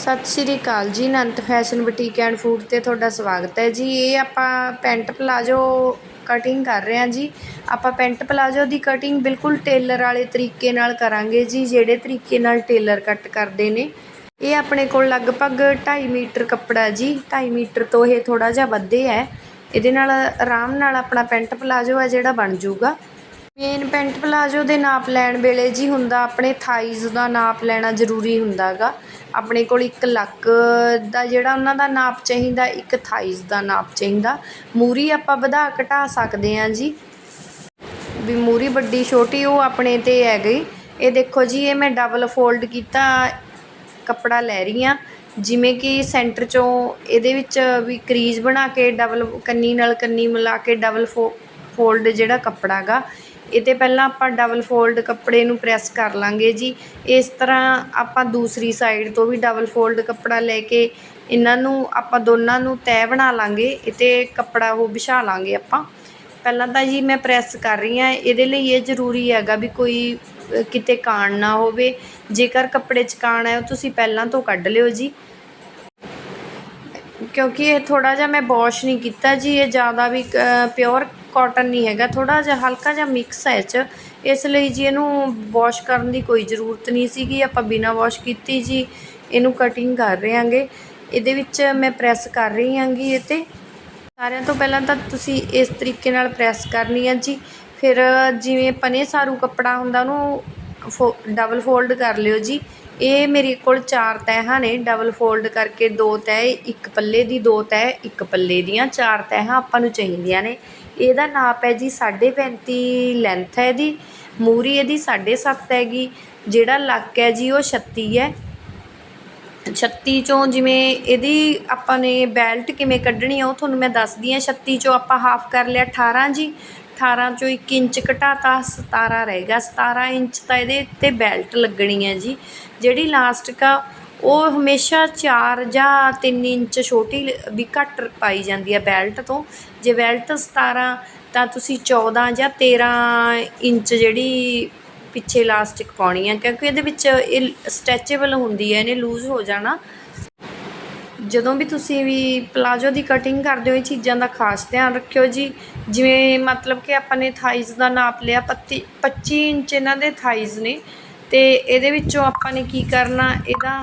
ਸਤਿ ਸ਼੍ਰੀ ਅਕਾਲ ਜੀ, Anant fashion boutique and food ਤੇ ਤੁਹਾਡਾ ਸਵਾਗਤ ਹੈ ਜੀ। ਇਹ ਆਪਾਂ ਪੈਂਟ ਪਲਾਜੋ ਕਟਿੰਗ ਕਰ ਰਹੇ ਹਾਂ ਜੀ। ਆਪਾਂ ਪੈਂਟ ਪਲਾਜੋ ਦੀ ਕਟਿੰਗ ਬਿਲਕੁਲ ਟੇਲਰ ਵਾਲੇ ਤਰੀਕੇ ਨਾਲ ਕਰਾਂਗੇ ਜੀ, ਜਿਹੜੇ ਤਰੀਕੇ ਨਾਲ ਟੇਲਰ ਕੱਟ ਕਰਦੇ ਨੇ। ਇਹ ਆਪਣੇ ਕੋਲ ਲਗਭਗ 2.5 ਮੀਟਰ ਕੱਪੜਾ ਜੀ 2.5 ਮੀਟਰ ਤੋਂ ਇਹ ਥੋੜਾ ਜਿਹਾ ਵੱਧੇ ਹੈ। ਇਹਦੇ ਨਾਲ ਆਰਾਮ ਨਾਲ ਆਪਣਾ ਪੈਂਟ ਪਲਾਜੋ ਹੈ ਜਿਹੜਾ ਬਣ ਜਾਊਗਾ। ਮੇਨ ਪੈਂਟ ਪਲਾਜੋ ਦੇ ਨਾਪ ਲੈਣ ਵੇਲੇ ਜੀ ਹੁੰਦਾ ਆਪਣੇ ਥਾਈਜ਼ ਦਾ ਨਾਪ ਲੈਣਾ ਜ਼ਰੂਰੀ ਹੁੰਦਾ ਹੁੰਦਾਗਾ। ਆਪਣੇ ਕੋਲ ਇੱਕ ਲੱਕ ਦਾ ਜਿਹੜਾ ਉਹਨਾਂ ਦਾ ਨਾਪ ਚਾਹੀਦਾ, ਇੱਕ ਥਾਈਜ਼ ਦਾ ਨਾਪ ਚਾਹੀਦਾ। ਮੂਰੀ ਆਪਾਂ ਵਧਾ ਘਟਾ ਸਕਦੇ ਹਾਂ ਜੀ। ਵੀ ਮੂਰੀ ਵੱਡੀ, ਛੋਟੀ, ਉਹ ਆਪਣੇ ਤੇ ਹੈ ਗਈ। ਇਹ ਦੇਖੋ ਜੀ, ਇਹ ਮੈਂ ਡਬਲ ਫੋਲਡ ਕੀਤਾ, ਕੱਪੜਾ ਲੈ ਰਹੀ ਹਾਂ। ਜਿਵੇਂ ਕਿ ਸੈਂਟਰ ਚੋਂ ਇਹਦੇ ਵਿੱਚ ਵੀ ਕਰੀਜ਼ ਬਣਾ ਕੇ ਡਬਲ ਕੰਨੀ ਨਾਲ ਕੰਨੀ ਮਿਲਾ ਕੇ ਡਬਲ ਫੋਲਡ ਜਿਹੜਾ ਕੱਪੜਾ ਗਾ ਇਹ ਤੇ ਪਹਿਲਾਂ ਆਪਾਂ ਡਬਲ ਫੋਲਡ ਕੱਪੜੇ ਨੂੰ ਪ੍ਰੈਸ ਕਰ ਲਾਂਗੇ ਜੀ। ਇਸ ਤਰ੍ਹਾਂ ਆਪਾਂ ਦੂਸਰੀ ਸਾਈਡ ਤੋਂ ਵੀ ਡਬਲ ਫੋਲਡ ਕੱਪੜਾ ਲੈ ਕੇ ਇਹਨਾਂ ਨੂੰ ਆਪਾਂ ਦੋਨਾਂ ਨੂੰ ਤੈਅ ਬਣਾ ਲਾਂਗੇ ਇਹ ਤੇ ਕੱਪੜਾ ਉਹ ਵਿਛਾ ਲਾਂਗੇ ਆਪਾਂ। ਪਹਿਲਾਂ ਤਾਂ ਜੀ ਮੈਂ ਪ੍ਰੈਸ ਕਰ ਰਹੀ ਹਾਂ, ਇਹਦੇ ਲਈ ਇਹ ਜ਼ਰੂਰੀ ਹੈਗਾ ਵੀ ਕੋਈ ਕਿਤੇ ਕਾਣ ਨਾ ਹੋਵੇ। ਜੇਕਰ ਕੱਪੜੇ 'ਚ ਕਾਣ ਹੈ, ਉਹ ਤੁਸੀਂ ਪਹਿਲਾਂ ਤੋਂ ਕੱਢ ਲਿਓ ਜੀ। ਕਿਉਂਕਿ ਇਹ ਥੋੜਾ ਜਿਹਾ ਮੈਂ ਵਾਸ਼ ਨਹੀਂ ਕੀਤਾ ਜੀ, ਇਹ ਜ਼ਿਆਦਾ ਵੀ ਪਿਓਰ ਕਾਟਨ ਨਹੀਂ ਹੈਗਾ, ਥੋੜ੍ਹਾ ਜਿਹਾ ਹਲਕਾ ਜਿਹਾ ਮਿਕਸ ਹੈ ਇਹ 'ਚ। ਇਸ ਲਈ ਜੀ ਇਹਨੂੰ ਵਾਸ਼ ਕਰਨ ਦੀ ਕੋਈ ਜ਼ਰੂਰਤ ਨਹੀਂ ਸੀਗੀ, ਆਪਾਂ ਬਿਨਾਂ ਵਾਸ਼ ਕੀਤੀ ਜੀ, ਇਹਨੂੰ ਕਟਿੰਗ ਕਰ ਰਹੇ ਹਾਂਗੇ। ਇਹਦੇ ਵਿੱਚ ਮੈਂ ਪ੍ਰੈਸ ਕਰ ਰਹੀ ਹਾਂਗੀ ਇਹ ਤੇ। ਸਾਰਿਆਂ ਤੋਂ ਪਹਿਲਾਂ ਤਾਂ ਤੁਸੀਂ ਇਸ ਤਰੀਕੇ ਨਾਲ ਪ੍ਰੈਸ ਕਰਨੀ ਹੈ ਜੀ। ਫਿਰ ਜਿਵੇਂ ਪਨੇ ਸਾਰੂ ਕੱਪੜਾ ਹੁੰਦਾ, ਉਹਨੂੰ ਫੋ ਡਬਲ ਫੋਲਡ ਕਰ ਲਿਓ ਜੀ। ਇਹ ਮੇਰੇ ਕੋਲ ਚਾਰ ਤਹਿਾਂ ਨੇ ਡਬਲ ਫੋਲਡ ਕਰਕੇ ਦੋ ਤਹਿ, ਇੱਕ ਪੱਲੇ ਦੀ ਦੋ ਤਹਿ, ਇੱਕ ਪੱਲੇ ਦੀਆਂ ਚਾਰ ਤਹਿਾਂ ਆਪਾਂ ਨੂੰ ਚਾਹੀਦੀਆਂ ਨੇ। ਇਹਦਾ ਨਾਪ ਹੈ ਜੀ 35 ਲੈਂਥ ਹੈ ਇਹਦੀ, ਮੂਰੀ ਇਹਦੀ 7.5 ਹੈਗੀ। ਜਿਹੜਾ ਲੱਕ ਹੈ ਜੀ ਉਹ 36 ਹੈ। 36 ਚੋਂ ਜਿਵੇਂ ਇਹਦੀ ਆਪਾਂ ਨੇ ਬੈਲਟ ਕਿਵੇਂ ਕੱਢਣੀ ਆ, ਉਹ ਤੁਹਾਨੂੰ ਮੈਂ ਦੱਸਦੀ ਆ 36 ਚੋਂ ਆਪਾਂ ਹਾਫ ਕਰ ਲਿਆ 18 ਜੀ। 18 ਚੋਂ 1 ਇੰਚ ਘਟਾਤਾ 17 ਰਹੇਗਾ 17 ਇੰਚ ਤਾਂ ਇਹਦੇ ਉੱਤੇ ਬੈਲਟ ਲੱਗਣੀ ਹੈ ਜੀ। ਜਿਹੜੀ ਲਾਸਟਿਕ ਆ, ਉਹ ਹਮੇਸ਼ਾ 4 ਜਾਂ 3 ਇੰਚ ਛੋਟੀ ਵੀ ਘੱਟ ਪਾਈ ਜਾਂਦੀ ਹੈ ਬੈਲਟ ਤੋਂ। ਜੇ ਬੈਲਟ 17 ਤਾਂ ਤੁਸੀਂ 14 ਜਾਂ 13 ਇੰਚ ਜਿਹੜੀ ਪਿੱਛੇ ਲਾਸਟਿਕ ਪਾਉਣੀ ਹੈ, ਕਿਉਂਕਿ ਇਹਦੇ ਵਿੱਚ ਇਹ ਸਟੈਚੇਬਲ ਹੁੰਦੀ ਹੈ, ਇਹਨੇ ਲੂਜ਼ ਹੋ ਜਾਣਾ। ਜਦੋਂ ਵੀ ਤੁਸੀਂ ਵੀ ਪਲਾਜੋ ਦੀ ਕਟਿੰਗ ਕਰਦੇ ਹੋ, ਇਹ ਚੀਜ਼ਾਂ ਦਾ ਖਾਸ ਧਿਆਨ ਰੱਖਿਓ ਜੀ। ਜਿਵੇਂ ਮਤਲਬ ਕਿ ਆਪਾਂ ਨੇ ਥਾਈਜ਼ ਦਾ ਨਾਪ ਲਿਆ 25 25 ਇੰਚ ਇਹਨਾਂ ਦੇ ਥਾਈਜ਼ ਨੇ। ਤੇ ਇਹਦੇ ਵਿੱਚੋਂ ਆਪਾਂ ਨੇ ਕੀ ਕਰਨਾ, ਇਹਦਾ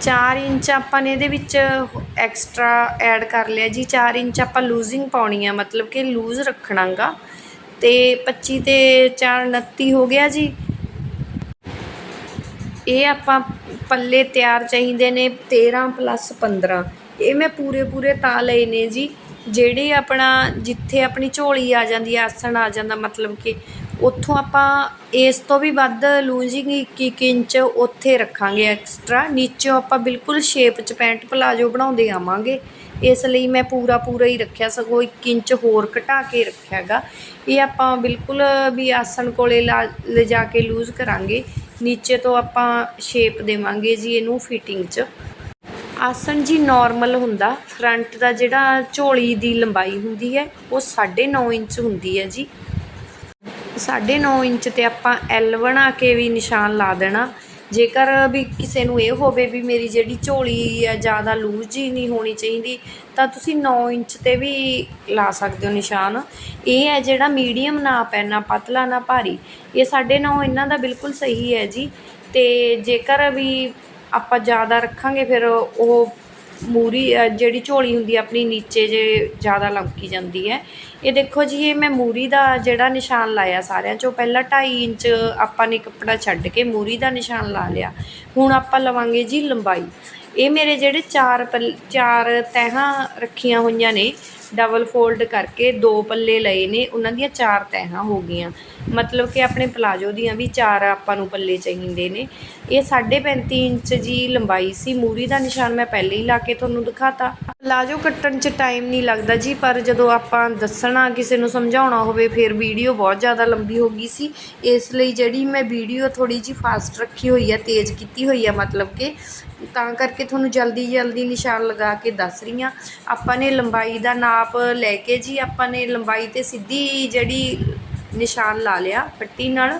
4 ਇੰਚ ਆਪਾਂ ਨੇ ਇਹਦੇ ਵਿੱਚ ਐਕਸਟਰਾ ਐਡ ਕਰ ਲਿਆ ਜੀ। 4 ਇੰਚ ਆਪਾਂ ਲੂਜ਼ਿੰਗ ਪਾਉਣੀ ਆ, ਮਤਲਬ ਕਿ ਲੂਜ਼ ਰੱਖਣਾਗਾ। ਤੇ 25 ਤੇ 4 29 ਹੋ ਗਿਆ ਜੀ। ਇਹ ਆਪਾਂ ਪੱਲੇ ਤਿਆਰ ਚਾਹੀਦੇ ਨੇ 13 ਪਲੱਸ 15 ਇਹ ਮੈਂ ਪੂਰੇ ਪੂਰੇ ਤਾਂ ਲਏ ਨੇ ਜੀ। ਜਿਹੜੇ ਆਪਣਾ ਜਿੱਥੇ ਆਪਣੀ ਝੋਲੀ ਆ ਜਾਂਦੀ ਆ, ਆਸਣ ਆ ਜਾਂਦਾ ਮਤਲਬ ਕਿ, ਉੱਥੋਂ ਆਪਾਂ ਇਸ ਤੋਂ ਵੀ ਵੱਧ ਲੂਜ਼ਿੰਗ 1 ਇੰਚ ਉੱਥੇ ਰੱਖਾਂਗੇ ਐਕਸਟਰਾ ਨੀਚੋਂ ਆਪਾਂ ਬਿਲਕੁਲ ਸ਼ੇਪ 'ਚ ਪੈਂਟ ਪਲਾਜੋ ਬਣਾਉਂਦੇ ਆਵਾਂਗੇ। ਇਸ ਲਈ ਮੈਂ ਪੂਰਾ ਪੂਰਾ ਹੀ ਰੱਖਿਆ, ਸਗੋਂ 1 ਇੰਚ ਹੋਰ ਘਟਾ ਕੇ ਰੱਖਿਆਗਾ। ਇਹ ਆਪਾਂ ਬਿਲਕੁਲ ਵੀ ਆਸਣ ਕੋਲੇ ਲਿਜਾ ਕੇ ਲੂਜ਼ ਕਰਾਂਗੇ। ਨੀਚੇ ਤੋਂ ਆਪਾਂ ਸ਼ੇਪ ਦੇਵਾਂਗੇ ਜੀ ਇਹਨੂੰ ਫਿਟਿੰਗ 'ਚ। ਆਸਣ ਜੀ ਨਾਰਮਲ ਹੁੰਦਾ। ਫਰੰਟ ਦਾ ਜਿਹੜਾ ਝੋਲੀ ਦੀ ਲੰਬਾਈ ਹੁੰਦੀ ਹੈ, ਉਹ 9.5 ਇੰਚ ਹੁੰਦੀ ਹੈ ਜੀ। 9.5 ਇੰਚ ਤੇ ਆਪਾਂ ਐਲ ਬਣਾ ਕੇ ਵੀ ਨਿਸ਼ਾਨ ਲਾ ਦੇਣਾ। ਜੇਕਰ ਵੀ ਕਿਸੇ ਨੂੰ ਇਹ ਹੋਵੇ ਵੀ ਮੇਰੀ ਜਿਹੜੀ ਝੋਲੀ ਹੈ ਜ਼ਿਆਦਾ ਲੂਜ਼ ਜੀ ਨਹੀਂ ਹੋਣੀ ਚਾਹੀਦੀ, ਤਾਂ ਤੁਸੀਂ 9 ਇੰਚ ਤੇ ਵੀ ਲਾ ਸਕਦੇ ਹੋ ਨਿਸ਼ਾਨ। ਇਹ ਹੈ ਜਿਹੜਾ ਮੀਡੀਅਮ ਨਾਪ ਹੈ, ਨਾ ਪਤਲਾ, ਨਾ ਭਾਰੀ। ਇਹ 9.5 ਇਹਨਾਂ ਦਾ ਬਿਲਕੁਲ ਸਹੀ ਹੈ ਜੀ। ਤੇ ਜੇਕਰ ਵੀ ਆਪਾਂ ਜ਼ਿਆਦਾ ਰੱਖਾਂਗੇ, ਫਿਰ ਉਹ ਮੂਰੀ ਜਿਹੜੀ ਝੋਲੀ ਹੁੰਦੀ ਆਪਣੀ ਨੀਚੇ ਜੇ ਜ਼ਿਆਦਾ ਲੰਕੀ ਜਾਂਦੀ ਹੈ। ਇਹ ਦੇਖੋ ਜੀ, ਇਹ ਮੈਂ ਮੂਰੀ ਦਾ ਜਿਹੜਾ ਨਿਸ਼ਾਨ ਲਾਇਆ ਸਾਰਿਆਂ ਚੋਂ, ਪਹਿਲਾਂ 2.5 ਇੰਚ ਆਪਾਂ ਨੇ ਕੱਪੜਾ ਛੱਡ ਕੇ ਮੂਰੀ ਦਾ ਨਿਸ਼ਾਨ ਲਾ ਲਿਆ। ਹੁਣ ਆਪਾਂ ਲਵਾਂਗੇ ਜੀ ਲੰਬਾਈ। ਇਹ ਮੇਰੇ ਜਿਹੜੇ ਚਾਰ ਪੱਲ, ਚਾਰ ਤਹਿਾਂ ਰੱਖੀਆਂ ਹੋਈਆਂ ਨੇ, ਡਬਲ ਫੋਲਡ ਕਰਕੇ ਦੋ ਪੱਲੇ ਲਏ ਨੇ, ਉਹਨਾਂ ਦੀਆਂ ਚਾਰ ਤਹਿਾਂ ਹੋ ਗਈਆਂ। ਮਤਲਬ ਕਿ ਆਪਣੇ ਪਲਾਜੋ ਦੀਆਂ ਵੀ ਚਾਰ ਆਪਾਂ ਨੂੰ ਪੱਲੇ ਚਾਹੀਦੇ ਨੇ। ਇਹ 35 ਇੰਚ ਜੀ ਲੰਬਾਈ ਸੀ। ਮੂਰੀ ਦਾ ਨਿਸ਼ਾਨ ਮੈਂ ਪਹਿਲੇ ਹੀ ਲਾ ਕੇ ਤੁਹਾਨੂੰ ਦਿਖਾਤਾ। ਲਾਜੋ ਕੱਟਣ 'ਚ ਟਾਈਮ ਨਹੀਂ ਲੱਗਦਾ ਜੀ, ਪਰ ਜਦੋਂ ਆਪਾਂ ਦੱਸਣਾ, ਕਿਸੇ ਨੂੰ ਸਮਝਾਉਣਾ ਹੋਵੇ, ਫਿਰ ਵੀਡੀਓ ਬਹੁਤ ਜ਼ਿਆਦਾ ਲੰਬੀ ਹੋ ਗਈ ਸੀ। ਇਸ ਲਈ ਜਿਹੜੀ ਮੈਂ ਵੀਡੀਓ ਥੋੜੀ ਜੀ ਫਾਸਟ ਰੱਖੀ ਹੋਈ ਹੈ ਤੇਜ਼ ਕੀਤੀ ਹੋਈ ਹੈ ਮਤਲਬ ਕਿ, ਤਾਂ ਕਰਕੇ ਤੁਹਾਨੂੰ ਜਲਦੀ ਜਲਦੀ ਨਿਸ਼ਾਨ ਲਗਾ ਕੇ ਦੱਸ ਰਹੀ ਹਾਂ ਆਪਾਂ ਨੇ ਲੰਬਾਈ ਦਾ ਨਾਪ ਲੈ ਕੇ ਜੀ, ਆਪਾਂ ਨੇ ਲੰਬਾਈ ਤੇ ਸਿੱਧੀ ਜਿਹੜੀ ਨਿਸ਼ਾਨ ਲਾ ਲਿਆ ਪੱਟੀ ਨਾਲ।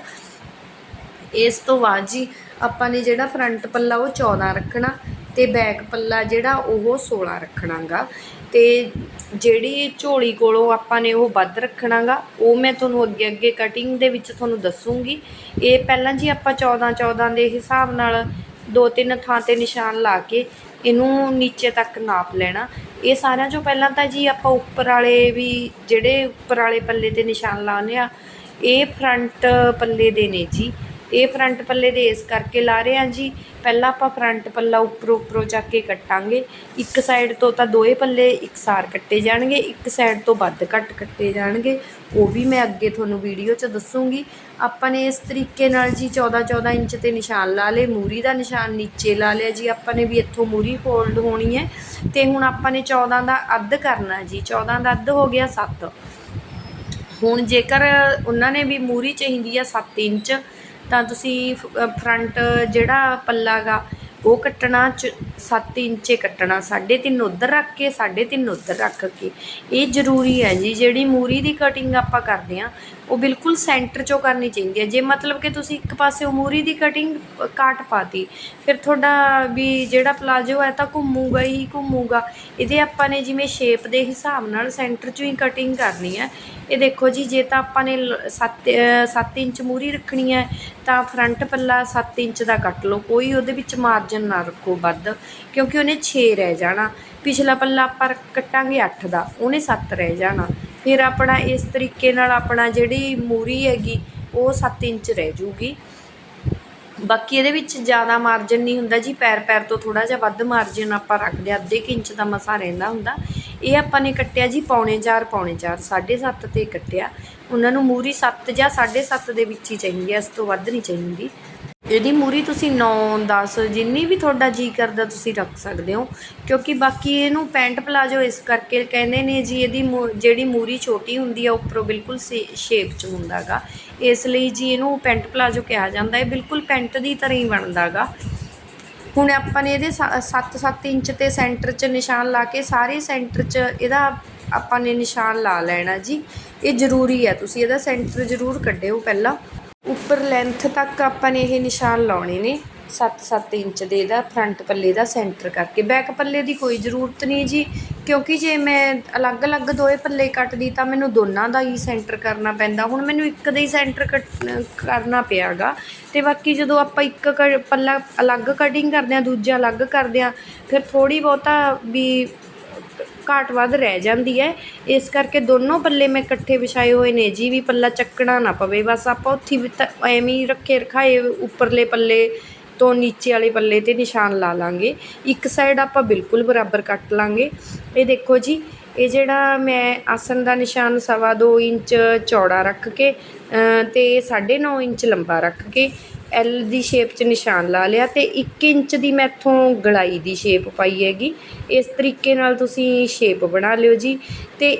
ਇਸ ਤੋਂ ਬਾਅਦ ਜੀ ਆਪਾਂ ਨੇ ਜਿਹੜਾ ਫਰੰਟ ਪੱਲਾ ਉਹ 14 ਰੱਖਣਾ ਤੇ ਬੈਕ ਪੱਲਾ ਜਿਹੜਾ ਉਹ 16 ਰੱਖਣਾਗਾ। ਤੇ ਜਿਹੜੀ ਝੋਲੀ ਕੋਲੋਂ ਆਪਾਂ ਨੇ ਉਹ ਵੱਧ ਰੱਖਣਾਗਾ, ਉਹ ਮੈਂ ਤੁਹਾਨੂੰ ਅੱਗੇ ਅੱਗੇ ਕਟਿੰਗ ਦੇ ਵਿੱਚ ਤੁਹਾਨੂੰ ਦੱਸੂਗੀ। ਇਹ ਪਹਿਲਾਂ ਜੀ ਆਪਾਂ 14 14 ਦੇ ਹਿਸਾਬ ਨਾਲ ਦੋ ਤਿੰਨ ਥਾਂ ਤੇ ਨਿਸ਼ਾਨ ਲਾ ਕੇ ਇਹਨੂੰ ਨੀਚੇ ਤੱਕ ਨਾਪ ਲੈਣਾ। ਇਹ ਸਾਰਿਆਂ ਚੋਂ ਪਹਿਲਾਂ ਤਾਂ ਜੀ ਆਪਾਂ ਉੱਪਰ ਵਾਲੇ ਵੀ ਜਿਹੜੇ ਉੱਪਰ ਵਾਲੇ ਪੱਲੇ ਤੇ ਨਿਸ਼ਾਨ ਲਾਉਂਦੇ ਆ, ਇਹ ਫਰੰਟ ਪੱਲੇ ਦੇ ਨੇ ਜੀ। ਇਹ ਫਰੰਟ ਪੱਲੇ ਦੇ ਇਸ ਕਰਕੇ ਲਾ ਰਹੇ ਹਾਂ ਜੀ। ਪਹਿਲਾਂ ਆਪਾਂ ਫਰੰਟ ਪੱਲਾ ਉੱਪਰੋਂ ਉੱਪਰੋਂ ਚੱਕ ਕੇ ਕੱਟਾਂਗੇ। ਇੱਕ ਸਾਈਡ ਤੋਂ ਤਾਂ ਦੋਏ ਪੱਲੇ ਇਕਸਾਰ ਕੱਟੇ ਜਾਣਗੇ, ਇੱਕ ਸਾਈਡ ਤੋਂ ਵੱਧ ਘੱਟ ਕੱਟੇ ਜਾਣਗੇ। ਉਹ ਵੀ ਮੈਂ ਅੱਗੇ ਤੁਹਾਨੂੰ ਵੀਡੀਓ 'ਚ ਦੱਸੂਗੀ। ਆਪਾਂ ਨੇ ਇਸ ਤਰੀਕੇ ਨਾਲ ਜੀ 14 14 ਇੰਚ ਤੇ ਨਿਸ਼ਾਨ ਲਾ ਲਏ। ਮੂਰੀ ਦਾ ਨਿਸ਼ਾਨ ਨੀਚੇ ਲਾ ਲਿਆ ਜੀ। ਆਪਾਂ ਨੇ ਵੀ ਇੱਥੋਂ ਮੂਰੀ ਫੋਲਡ ਹੋਣੀ ਹੈ। ਤੇ ਹੁਣ ਆਪਾਂ ਨੇ 14 ਦਾ ਅੱਧ ਕਰਨਾ ਜੀ। 14 ਦਾ ਅੱਧ ਹੋ ਗਿਆ 7 ਹੁਣ ਜੇਕਰ ਉਹਨਾਂ ਨੇ ਵੀ ਮੂਰੀ ਚਾਹੀਦੀ ਆ 7 ਇੰਚ ਤਾਂ ਤੁਸੀਂ ਫਰੰਟ ਜਿਹੜਾ ਪੱਲਾ ਗਾ, ਉਹ ਕੱਟਣਾ 7 ਇੰਚੇ ਕੱਟਣਾ 3.5 ਉਧਰ ਰੱਖ ਕੇ 3.5 ਉਧਰ ਰੱਖ ਕੇ। ਇਹ ਜ਼ਰੂਰੀ ਹੈ ਜੀ, ਜਿਹੜੀ ਮੂਰੀ ਦੀ ਕਟਿੰਗ ਆਪਾਂ ਕਰਦੇ ਆ ਉਹ ਬਿਲਕੁਲ ਸੈਂਟਰ ਚੋਂ ਕਰਨੀ ਚਾਹੀਦੀ ਹੈ। ਜੇ ਮਤਲਬ ਕਿ ਤੁਸੀਂ ਇੱਕ ਪਾਸੇ ਮੂਰੀ ਦੀ ਕਟਿੰਗ ਕਾਟ ਪਾਤੀ, ਫਿਰ ਤੁਹਾਡਾ ਵੀ ਜਿਹੜਾ ਪਲਾਜੋ ਹੈ ਤਾਂ ਘੁੰਮੂਗਾ ਹੀ ਘੁੰਮੂਗਾ। ਇਹਦੇ ਆਪਾਂ ਨੇ ਜਿਵੇਂ ਸ਼ੇਪ ਦੇ ਹਿਸਾਬ ਨਾਲ ਸੈਂਟਰ ਚੋਂ ਹੀ ਕਟਿੰਗ ਕਰਨੀ ਹੈ। ਇਹ ਦੇਖੋ ਜੀ, ਜੇ ਤਾਂ ਆਪਾਂ ਨੇ 7 7 ਇੰਚ ਮੂਰੀ ਰੱਖਣੀ ਹੈ, ਤਾਂ ਫਰੰਟ ਪੱਲਾ 7 ਇੰਚ ਦਾ ਕੱਟ ਲਓ। ਕੋਈ ਉਹਦੇ ਵਿੱਚ ਮਾਰਜਨ ਨਾ ਰੱਖੋ ਵੱਧ, ਕਿਉਂਕਿ ਉਹਨੇ 6 ਰਹਿ ਜਾਣਾ। ਪਿਛਲਾ ਪੱਲਾ ਆਪਾਂ ਕੱਟਾਂਗੇ 8 ਦਾ, ਉਹਨੇ 7 ਰਹਿ ਜਾਣਾ। ਫਿਰ ਆਪਣਾ ਇਸ ਤਰੀਕੇ ਨਾਲ ਆਪਣਾ ਜਿਹੜੀ ਮੂਰੀ ਹੈਗੀ, ਉਹ 7 ਇੰਚ ਰਹਿ ਜੂਗੀ। ਬਾਕੀ ਇਹਦੇ ਵਿੱਚ ਜ਼ਿਆਦਾ ਮਾਰਜਨ ਨਹੀਂ ਹੁੰਦਾ ਜੀ ਪੈਰ ਪੈਰ ਤੋਂ ਥੋੜਾ ਜਿਹਾ ਵੱਧ ਮਾਰਜਨ ਆਪਾਂ ਰੱਖਦੇ ਆ ਅੱਧੇ ਕੁ ਇੰਚ ਦਾ ਮਸਾ ਰਹਿੰਦਾ ਹੁੰਦਾ। ਇਹ ਆਪਾਂ ਨੇ ਕੱਟਿਆ ਜੀ ਪੌਣੇ 4 ਪੌਣੇ 4 7.5 ਤੇ ਕੱਟਿਆ। ਉਹਨਾਂ ਨੂੰ ਮੂਰੀ 7 ਜਾਂ 7.5 ਦੇ ਵਿੱਚ ਹੀ ਚਾਹੀਦੀ ਹੈ, ਇਸ ਤੋਂ ਵੱਧ ਨਹੀਂ ਚਾਹੀਦੀ। ਇਹਦੀ ਮੂਰੀ ਤੁਸੀਂ 9 10 ਜਿੰਨੀ ਵੀ ਤੁਹਾਡਾ ਜੀ ਕਰਦਾ ਤੁਸੀਂ ਰੱਖ ਸਕਦੇ ਹੋ, ਕਿਉਂਕਿ ਬਾਕੀ ਇਹਨੂੰ ਪੈਂਟ ਪਲਾਜੋ ਇਸ ਕਰਕੇ ਕਹਿੰਦੇ ਨੇ ਜੀ ਇਹਦੀ ਮੂ- ਜਿਹੜੀ ਮੂਰੀ ਛੋਟੀ ਹੁੰਦੀ ਆ, ਉੱਪਰੋਂ ਬਿਲਕੁਲ ਸ਼ੇਪ 'ਚ ਹੁੰਦਾਗਾ। ਇਸ ਲਈ ਜੀ ਇਹਨੂੰ ਪੈਂਟ ਪਲਾਜੋ ਕਿਹਾ ਜਾਂਦਾ ਹੈ ਬਿਲਕੁਲ ਪੈਂਟ ਦੀ ਤਰ੍ਹਾਂ ਹੀ ਬਣਦਾਗਾ। ਹੁਣ ਆਪਾਂ ਨੇ ਇਹਦੇ 7-7 ਇੰਚ ਤੇ ਸੈਂਟਰ 'ਚ ਨਿਸ਼ਾਨ ਲਾ ਕੇ ਸਾਰੇ ਸੈਂਟਰ 'ਚ ਇਹਦਾ ਆਪਾਂ ਨੇ ਨਿਸ਼ਾਨ ਲਾ ਲੈਣਾ ਜੀ। ਇਹ ਜ਼ਰੂਰੀ ਹੈ, ਤੁਸੀਂ ਇਹਦਾ ਸੈਂਟਰ ਜ਼ਰੂਰ ਕੱਢਿਓ ਪਹਿਲਾਂ। ਉੱਪਰ ਲੈਂਥ ਤੱਕ ਆਪਾਂ ਨੇ ਇਹ ਨਿਸ਼ਾਨ ਲਾਉਣੇ ਨੇ। 7-7 ਇੰਚ ਦੇ ਇਹਦਾ ਫਰੰਟ ਪੱਲੇ ਦਾ, ਸੈਂਟਰ ਕਰਕੇ। ਬੈਕ ਪੱਲੇ ਦੀ ਕੋਈ ਜ਼ਰੂਰਤ ਨਹੀਂ ਜੀ, ਕਿਉਂਕਿ ਜੇ ਮੈਂ ਅਲੱਗ-ਅਲੱਗ ਦੋਏ ਪੱਲੇ ਕੱਟਦੀ ਤਾਂ ਮੈਨੂੰ ਦੋਨਾਂ ਦਾ ਹੀ ਸੈਂਟਰ ਕਰਨਾ ਪੈਂਦਾ। ਹੁਣ ਮੈਨੂੰ ਇੱਕ ਦਾ ਹੀ ਸੈਂਟਰ ਕਰਨਾ ਪਿਆਗਾ। ਤੇ ਬਾਕੀ ਜਦੋਂ ਆਪਾਂ ਇੱਕ ਕ- ਪੱਲਾ ਅਲੱਗ ਕਟਿੰਗ ਕਰਦੇ ਆ ਦੂਜਾ ਅਲੱਗ ਕਰਦੇ ਆ ਫਿਰ ਥੋੜੀ ਬਹੁਤਾ ਵੀ ਘਾਟ ਵੱਧ ਰਹਿ ਜਾਂਦੀ ਹੈ। ਇਸ ਕਰਕੇ ਦੋਨੋਂ ਪੱਲੇ ਮੈਂ ਇਕੱਠੇ ਵਿਛਾਏ ਹੋਏ ਨੇ ਜੀ, ਵੀ ਪੱਲਾ ਚੱਕਣਾ ਨਾ ਪਵੇ। ਬਸ ਆਪਾਂ ਉੱਥੇ ਵੀ ਤਾਂ ਐਵੇਂ ਹੀ ਰੱਖੇ ਰਖਾਏ ਉੱਪਰਲੇ ਪੱਲੇ ਤੋਂ ਨੀਚੇ ਵਾਲੇ ਪੱਲੇ ਤੇ ਨਿਸ਼ਾਨ ਲਾ ਲਾਂਗੇ। ਇੱਕ ਸਾਈਡ ਆਪਾਂ ਬਿਲਕੁਲ ਬਰਾਬਰ ਕੱਟ ਲਾਂਗੇ। ਇਹ ਦੇਖੋ ਜੀ ਇਹ ਜਿਹੜਾ ਮੈਂ ਆਸਨ ਦਾ ਨਿਸ਼ਾਨ ਸਵਾ ਦੋ ਇੰਚ ਚੌੜਾ ਰੱਖ ਕੇ ਅ, ਤੇ 9.5 ਇੰਚ ਲੰਬਾ ਰੱਖ ਕੇ ਐਲ ਦੀ ਸ਼ੇਪ 'ਚ ਨਿਸ਼ਾਨ ਲਾ ਲਿਆ ਤੇ 1 ਇੰਚ ਦੀ ਮੈਥੋਂ ਗਲਾਈ ਦੀ ਸ਼ੇਪ ਪਾਈ ਹੈਗੀ। ਇਸ ਤਰੀਕੇ ਨਾਲ ਤੁਸੀਂ ਸ਼ੇਪ ਬਣਾ ਲਿਓ ਜੀ। ਤੇ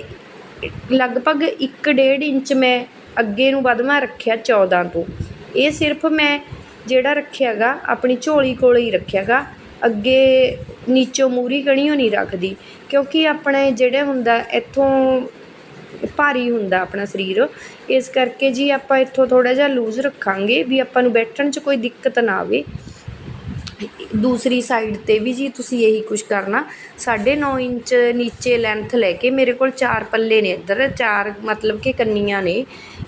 ਲਗਭਗ 1.5 ਇੰਚ ਮੈਂ ਅੱਗੇ ਨੂੰ ਵਧਵਾ ਰੱਖਿਆ 14 ਤੋਂ। ਇਹ ਸਿਰਫ ਮੈਂ ਜਿਹੜਾ ਰੱਖਿਆ ਗਾ ਆਪਣੀ ਝੋਲੀ ਕੋਲ ਹੀ ਰੱਖਿਆ ਗਾ ਅੱਗੇ ਨੀਚੋਂ ਮੂਰੀ ਕਣੀਓ ਨਹੀਂ ਰੱਖਦੀ, ਕਿਉਂਕਿ ਆਪਣੇ ਜਿਹੜੇ ਹੁੰਦਾ, ਇੱਥੋਂ ਭਾਰੀ ਹੁੰਦਾ ਆਪਣਾ ਸਰੀਰ। ਇਸ ਕਰਕੇ ਜੀ ਆਪਾਂ ਇੱਥੋਂ ਥੋੜ੍ਹਾ ਜਿਹਾ ਲੂਜ਼ ਰੱਖਾਂਗੇ ਵੀ ਆਪਾਂ ਨੂੰ ਬੈਠਣ 'ਚ ਕੋਈ ਦਿੱਕਤ ਨਾ ਆਵੇ। ਦੂਸਰੀ ਸਾਈਡ ਤੇ ਵੀ ਜੀ ਤੁਸੀਂ ਇਹੀ ਕੁਝ ਕਰਨਾ। 9.5 ਇੰਚ ਨੀਚੇ ਲੈਂਥ ਲੈ ਕੇ ਮੇਰੇ ਕੋਲ ਚਾਰ ਪੱਲੇ ਨੇ ਇੱਧਰ, ਚਾਰ ਮਤਲਬ ਕਿ ਕੰਨੀਆਂ ਨੇ।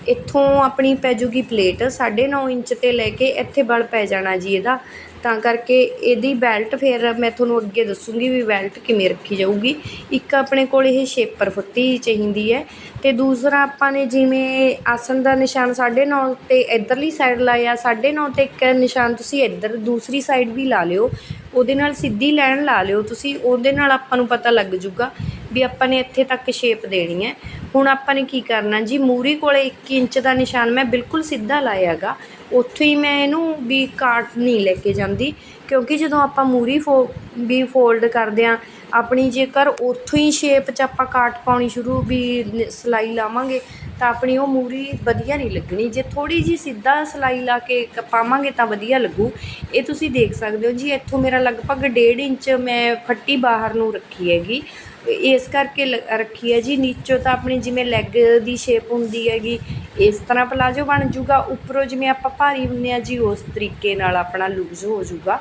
ਇੱਥੋਂ ਆਪਣੀ ਪੈ ਜੂਗੀ ਪਲੇਟ 9.5 ਇੰਚ ਤੇ ਲੈ ਕੇ ਇੱਥੇ ਬਲ ਪੈ ਜਾਣਾ ਜੀ ਇਹਦਾ। ਤਾਂ ਕਰਕੇ ਇਹਦੀ ਬੈਲਟ ਫਿਰ ਮੈਂ ਤੁਹਾਨੂੰ ਅੱਗੇ ਦੱਸੂੰਗੀ ਵੀ ਬੈਲਟ ਕਿਵੇਂ ਰੱਖੀ ਜਾਊਗੀ। ਇੱਕ ਆਪਣੇ ਕੋਲ ਇਹ ਸ਼ੇਪਰ ਫੁੱਟੀ ਚਾਹੀਦੀ ਹੈ ਤੇ ਦੂਸਰਾ ਆਪਾਂ ਨੇ ਜਿਵੇਂ ਆਸਨ ਦਾ ਨਿਸ਼ਾਨ 9.5 ਤੇ ਇਧਰਲੀ ਸਾਈਡ ਲਾਇਆ 9.5 ਤੇ ਇੱਕ ਨਿਸ਼ਾਨ ਤੁਸੀਂ ਇੱਧਰ ਦੂਸਰੀ ਸਾਈਡ ਵੀ ਲਾ ਲਿਓ, ਉਹਦੇ ਨਾਲ ਸਿੱਧੀ ਲਾਈਨ ਲਾ ਲਿਓ ਤੁਸੀਂ, ਉਹਦੇ ਨਾਲ ਆਪਾਂ ਨੂੰ ਪਤਾ ਲੱਗ ਜੂਗਾ ਵੀ ਆਪਾਂ ਨੇ ਇੱਥੇ ਤੱਕ ਸ਼ੇਪ ਦੇਣੀ ਹੈ। ਹੁਣ ਆਪਾਂ ਨੇ ਕੀ ਕਰਨਾ ਜੀ ਮੂਰੀ ਕੋਲੇ 1 ਇੰਚ ਦਾ ਨਿਸ਼ਾਨ ਮੈਂ ਬਿਲਕੁਲ ਸਿੱਧਾ ਲਾਇਆਗਾ ਉੱਥੋਂ ਹੀ ਮੈਂ ਇਹਨੂੰ ਵੀ ਕਾਟ ਨਹੀਂ ਲੈ ਕੇ ਜਾਂਦੀ, ਕਿਉਂਕਿ ਜਦੋਂ ਆਪਾਂ ਮੂਰੀ ਫੋ, ਵੀ ਫੋਲਡ ਕਰਦੇ ਹਾਂ, ਆਪਣੀ ਜੇਕਰ ਉੱਥੋਂ ਹੀ ਸ਼ੇਪ 'ਚ ਆਪਾਂ ਕਾਟ ਪਾਉਣੀ ਸ਼ੁਰੂ ਵੀ ਸਿਲਾਈ ਲਾਵਾਂਗੇ, ਤਾਂ ਆਪਣੀ ਉਹ ਮੂਰੀ ਵਧੀਆ ਨਹੀਂ ਲੱਗਣੀ। ਜੇ ਥੋੜੀ ਜੀ ਸਿੱਧਾ ਸਿਲਾਈ ਲਾ ਕੇ ਪਾਵਾਂਗੇ ਤਾਂ ਵਧੀਆ ਲੱਗੂ। ਇਹ ਤੁਸੀਂ ਦੇਖ ਸਕਦੇ ਹੋ ਜੀ, ਇੱਥੋਂ ਮੇਰਾ ਲਗਭਗ 1.5 ਇੰਚ ਮੈਂ ਫੱਟੀ ਬਾਹਰ ਨੂੰ ਰੱਖੀ ਹੈਗੀ। ਇਸ ਕਰਕੇ ਲ- ਰੱਖੀ ਹੈ ਜੀ। ਨੀਚੋਂ ਤਾਂ ਆਪਣੀ ਜਿਵੇਂ ਲੈਗ ਦੀ ਸ਼ੇਪ ਹੁੰਦੀ ਹੈਗੀ ਇਸ ਤਰ੍ਹਾਂ ਪਲਾਜੋ ਬਣ ਜੂਗਾ। ਉੱਪਰੋਂ ਜਿਵੇਂ ਆਪਾਂ ਭਾਰੀ ਹੁੰਨੇ ਆ ਜੀ, ਉਸ ਤਰੀਕੇ ਨਾਲ ਆਪਣਾ ਲੂਜ਼ ਹੋ ਜੂਗਾ।